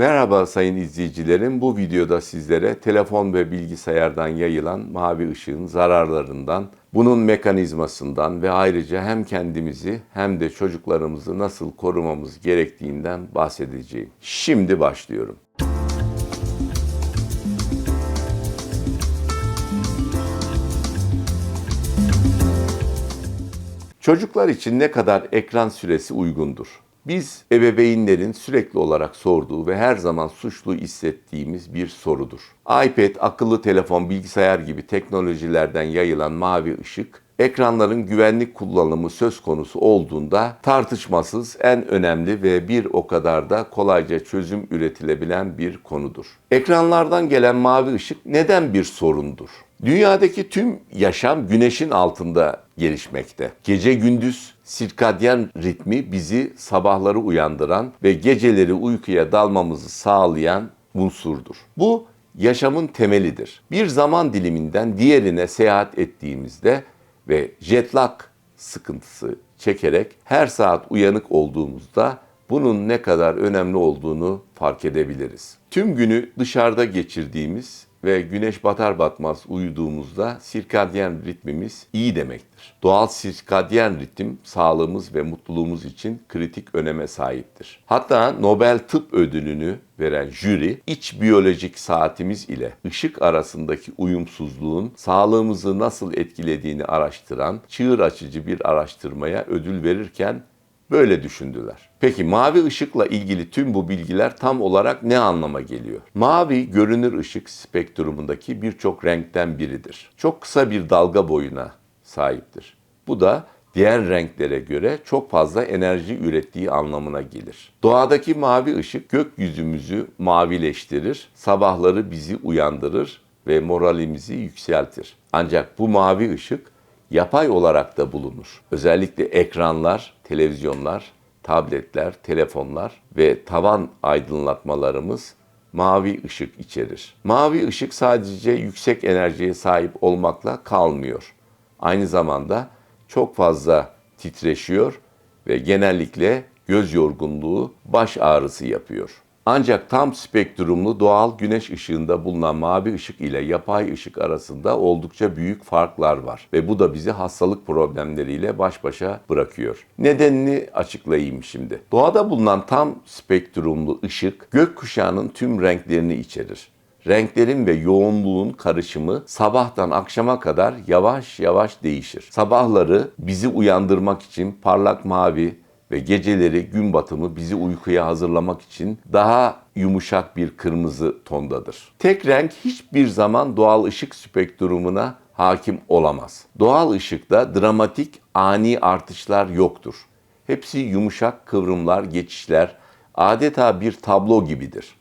Merhaba sayın izleyicilerim. Bu videoda sizlere telefon ve bilgisayardan yayılan mavi ışığın zararlarından, bunun mekanizmasından ve ayrıca hem kendimizi hem de çocuklarımızı nasıl korumamız gerektiğinden bahsedeceğim. Şimdi başlıyorum. Çocuklar için ne kadar ekran süresi uygundur? Biz ebeveynlerin sürekli olarak sorduğu ve her zaman suçlu hissettiğimiz bir sorudur. iPad, akıllı telefon, bilgisayar gibi teknolojilerden yayılan mavi ışık ekranların güvenlik kullanımı söz konusu olduğunda tartışmasız en önemli ve bir o kadar da kolayca çözüm üretilebilen bir konudur. Ekranlardan gelen mavi ışık neden bir sorundur? Dünyadaki tüm yaşam güneşin altında gelişmekte. Gece gündüz sirkadyen ritmi bizi sabahları uyandıran ve geceleri uykuya dalmamızı sağlayan unsurdur. Bu yaşamın temelidir. Bir zaman diliminden diğerine seyahat ettiğimizde ve jet lag sıkıntısı çekerek her saat uyanık olduğumuzda bunun ne kadar önemli olduğunu fark edebiliriz. Tüm günü dışarıda geçirdiğimiz ve güneş batar batmaz uyuduğumuzda sirkadyen ritmimiz iyi demektir. Doğal sirkadyen ritim sağlığımız ve mutluluğumuz için kritik öneme sahiptir. Hatta Nobel Tıp Ödülünü veren jüri iç biyolojik saatimiz ile ışık arasındaki uyumsuzluğun sağlığımızı nasıl etkilediğini araştıran çığır açıcı bir araştırmaya ödül verirken Böyle düşündüler. Peki mavi ışıkla ilgili tüm bu bilgiler tam olarak ne anlama geliyor? Mavi görünür ışık spektrumundaki birçok renkten biridir. Çok kısa bir dalga boyuna sahiptir. Bu da diğer renklere göre çok fazla enerji ürettiği anlamına gelir. Doğadaki mavi ışık gökyüzümüzü mavileştirir, sabahları bizi uyandırır ve moralimizi yükseltir. Ancak bu mavi ışık yapay olarak da bulunur. Özellikle ekranlar, televizyonlar, tabletler, telefonlar ve tavan aydınlatmalarımız mavi ışık içerir. Mavi ışık sadece yüksek enerjiye sahip olmakla kalmıyor. Aynı zamanda çok fazla titreşiyor ve genellikle göz yorgunluğu, baş ağrısı yapıyor. Ancak tam spektrumlu doğal güneş ışığında bulunan mavi ışık ile yapay ışık arasında oldukça büyük farklar var ve bu da bizi hastalık problemleriyle baş başa bırakıyor. Nedenini açıklayayım şimdi. Doğada bulunan tam spektrumlu ışık gökkuşağının tüm renklerini içerir. Renklerin ve yoğunluğun karışımı sabahtan akşama kadar yavaş yavaş değişir. Sabahları bizi uyandırmak için parlak mavi, ve geceleri gün batımı bizi uykuya hazırlamak için daha yumuşak bir kırmızı tondadır. Tek renk hiçbir zaman doğal ışık spektrumuna hakim olamaz. Doğal ışıkta dramatik ani artışlar yoktur. Hepsi yumuşak kıvrımlar, geçişler, adeta bir tablo gibidir.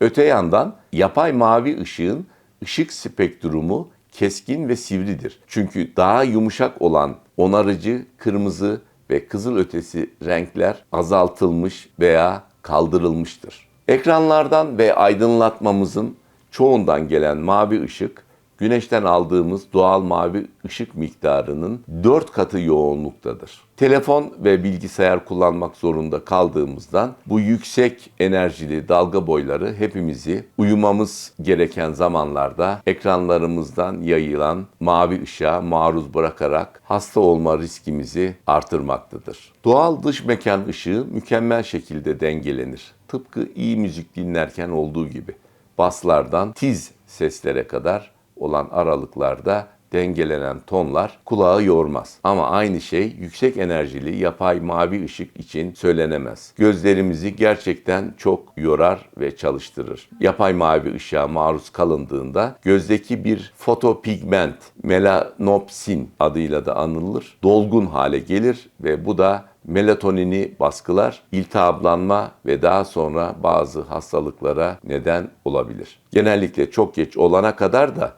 Öte yandan yapay mavi ışığın ışık spektrumu keskin ve sivridir. Çünkü daha yumuşak olan onarıcı, kırmızı, ve kızıl ötesi renkler azaltılmış veya kaldırılmıştır. Ekranlardan ve aydınlatmamızın çoğundan gelen mavi ışık güneşten aldığımız doğal mavi ışık miktarının 4 katı yoğunluktadır. Telefon ve bilgisayar kullanmak zorunda kaldığımızdan bu yüksek enerjili dalga boyları hepimizi uyumamız gereken zamanlarda ekranlarımızdan yayılan mavi ışığa maruz bırakarak hasta olma riskimizi artırmaktadır. Doğal dış mekan ışığı mükemmel şekilde dengelenir. Tıpkı iyi müzik dinlerken olduğu gibi baslardan tiz seslere kadar olan aralıklarda dengelenen tonlar kulağı yormaz. Ama aynı şey yüksek enerjili yapay mavi ışık için söylenemez. Gözlerimizi gerçekten çok yorar ve çalıştırır. Yapay mavi ışığa maruz kalındığında gözdeki bir fotopigment, melanopsin adıyla da anılır, dolgun hale gelir ve bu da melatonini baskılar, iltihaplanma ve daha sonra bazı hastalıklara neden olabilir. Genellikle çok geç olana kadar da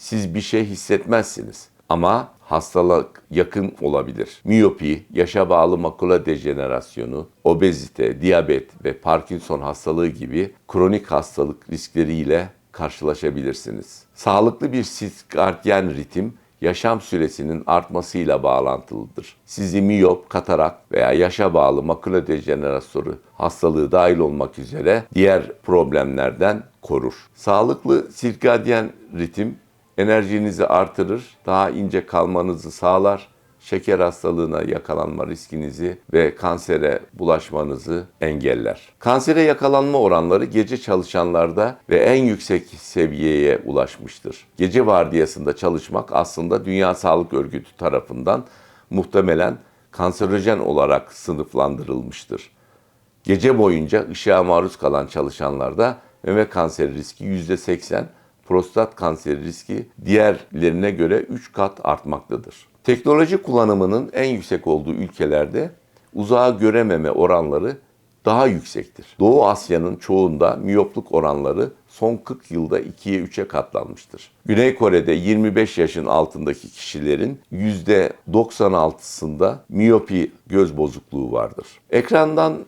siz bir şey hissetmezsiniz. Ama hastalık yakın olabilir. Miyopi, yaşa bağlı makula dejenerasyonu, obezite, diyabet ve Parkinson hastalığı gibi kronik hastalık riskleriyle karşılaşabilirsiniz. Sağlıklı bir sirkadyen ritim yaşam süresinin artmasıyla bağlantılıdır. Sizi miyop, katarak veya yaşa bağlı makula dejenerasyonu hastalığı dahil olmak üzere diğer problemlerden korur. Sağlıklı sirkadyen ritim enerjinizi artırır, daha ince kalmanızı sağlar, şeker hastalığına yakalanma riskinizi ve kansere bulaşmanızı engeller. Kansere yakalanma oranları gece çalışanlarda ve en yüksek seviyeye ulaşmıştır. Gece vardiyasında çalışmak aslında Dünya Sağlık Örgütü tarafından muhtemelen kanserojen olarak sınıflandırılmıştır. Gece boyunca ışığa maruz kalan çalışanlarda meme kanseri riski %80, prostat kanseri riski diğerlerine göre 3 kat artmaktadır. Teknoloji kullanımının en yüksek olduğu ülkelerde uzağa görememe oranları daha yüksektir. Doğu Asya'nın çoğunda miyopluk oranları son 40 yılda 2'ye 3'e katlanmıştır. Güney Kore'de 25 yaşın altındaki kişilerin %96'sında miyopi göz bozukluğu vardır. Ekrandan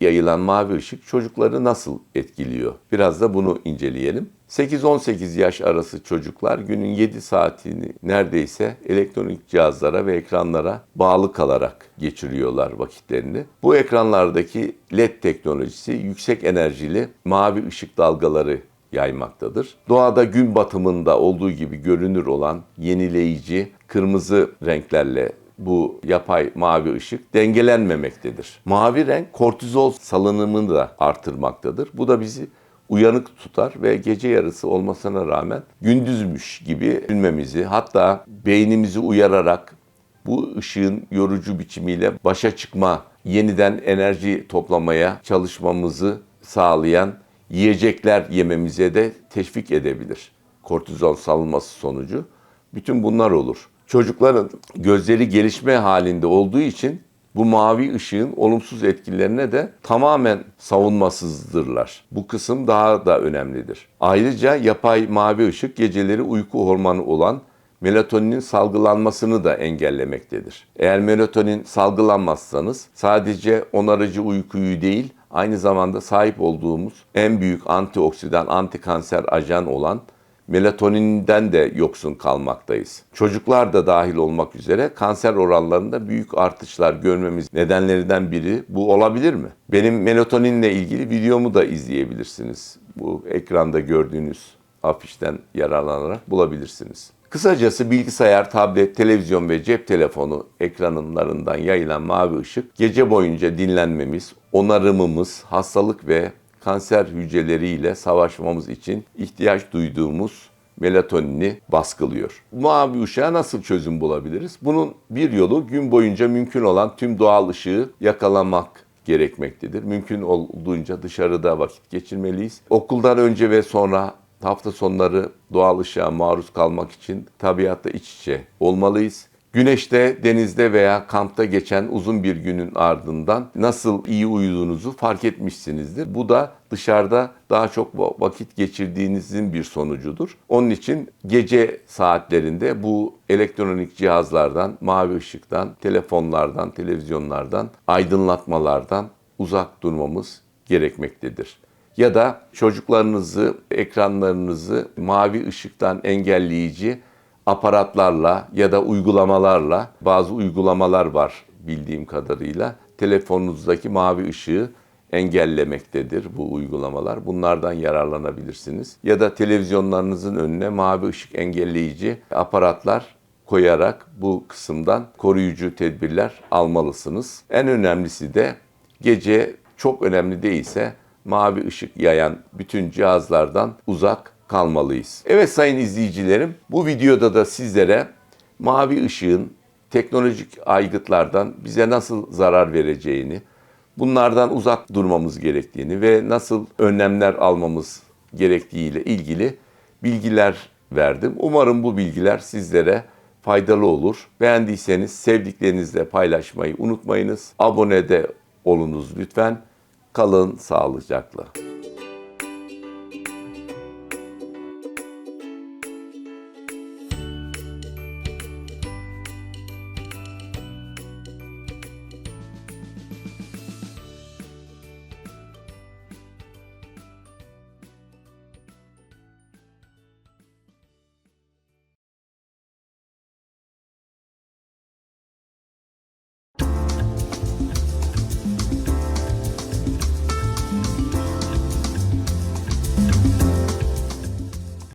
yayılan mavi ışık çocukları nasıl etkiliyor? Biraz da bunu inceleyelim. 8-18 yaş arası çocuklar günün 7 saatini neredeyse elektronik cihazlara ve ekranlara bağlı kalarak geçiriyorlar vakitlerini. Bu ekranlardaki LED teknolojisi yüksek enerjili mavi ışık dalgaları yaymaktadır. Doğada gün batımında olduğu gibi görünür olan yenileyici kırmızı renklerle bu yapay mavi ışık dengelenmemektedir. Mavi renk kortizol salınımını da artırmaktadır. Bu da bizi uyanık tutar ve gece yarısı olmasına rağmen gündüzmüş gibi düşünmemizi hatta beynimizi uyararak bu ışığın yorucu biçimiyle başa çıkma, yeniden enerji toplamaya çalışmamızı sağlayan yiyecekler yememize de teşvik edebilir. Kortizol salınması sonucu. Bütün bunlar olur. Çocukların gözleri gelişme halinde olduğu için bu mavi ışığın olumsuz etkilerine de tamamen savunmasızdırlar. Bu kısım daha da önemlidir. Ayrıca yapay mavi ışık geceleri uyku hormonu olan melatoninin salgılanmasını da engellemektedir. Eğer melatonin salgılanmazsanız sadece onarıcı uykuyu değil, aynı zamanda sahip olduğumuz en büyük antioksidan, antikanser ajan olan melatoninden de yoksun kalmaktayız. Çocuklar da dahil olmak üzere kanser oranlarında büyük artışlar görmemiz nedenlerinden biri bu olabilir mi? Benim melatoninle ilgili videomu da izleyebilirsiniz. Bu ekranda gördüğünüz afişten yararlanarak bulabilirsiniz. Kısacası bilgisayar, tablet, televizyon ve cep telefonu ekranlarından yayılan mavi ışık gece boyunca dinlenmemiz, onarımımız, hastalık ve kanser hücreleriyle savaşmamız için ihtiyaç duyduğumuz melatonini baskılıyor. Mavi ışığa nasıl çözüm bulabiliriz? Bunun bir yolu gün boyunca mümkün olan tüm doğal ışığı yakalamak gerekmektedir. Mümkün olduğunca dışarıda vakit geçirmeliyiz. Okuldan önce ve sonra hafta sonları doğal ışığa maruz kalmak için tabiatta iç içe olmalıyız. Güneşte, denizde veya kampta geçen uzun bir günün ardından nasıl iyi uyuduğunuzu fark etmişsinizdir. Bu da dışarıda daha çok vakit geçirdiğinizin bir sonucudur. Onun için gece saatlerinde bu elektronik cihazlardan, mavi ışıktan, telefonlardan, televizyonlardan, aydınlatmalardan uzak durmamız gerekmektedir ya da çocuklarınızı, ekranlarınızı mavi ışıktan engelleyici aparatlarla ya da uygulamalarla bazı uygulamalar var bildiğim kadarıyla telefonunuzdaki mavi ışığı engellemektedir bu uygulamalar. Bunlardan yararlanabilirsiniz. Ya da televizyonlarınızın önüne mavi ışık engelleyici aparatlar koyarak bu kısımdan koruyucu tedbirler almalısınız. En önemlisi de gece çok önemli değilse mavi ışık yayan bütün cihazlardan uzak kalmalıyız. Evet sayın izleyicilerim, bu videoda da sizlere mavi ışığın teknolojik aygıtlardan bize nasıl zarar vereceğini, bunlardan uzak durmamız gerektiğini ve nasıl önlemler almamız gerektiğiyle ilgili bilgiler verdim. Umarım bu bilgiler sizlere faydalı olur. Beğendiyseniz sevdiklerinizle paylaşmayı unutmayınız. Abone de olunuz lütfen. Kalın sağlıcakla.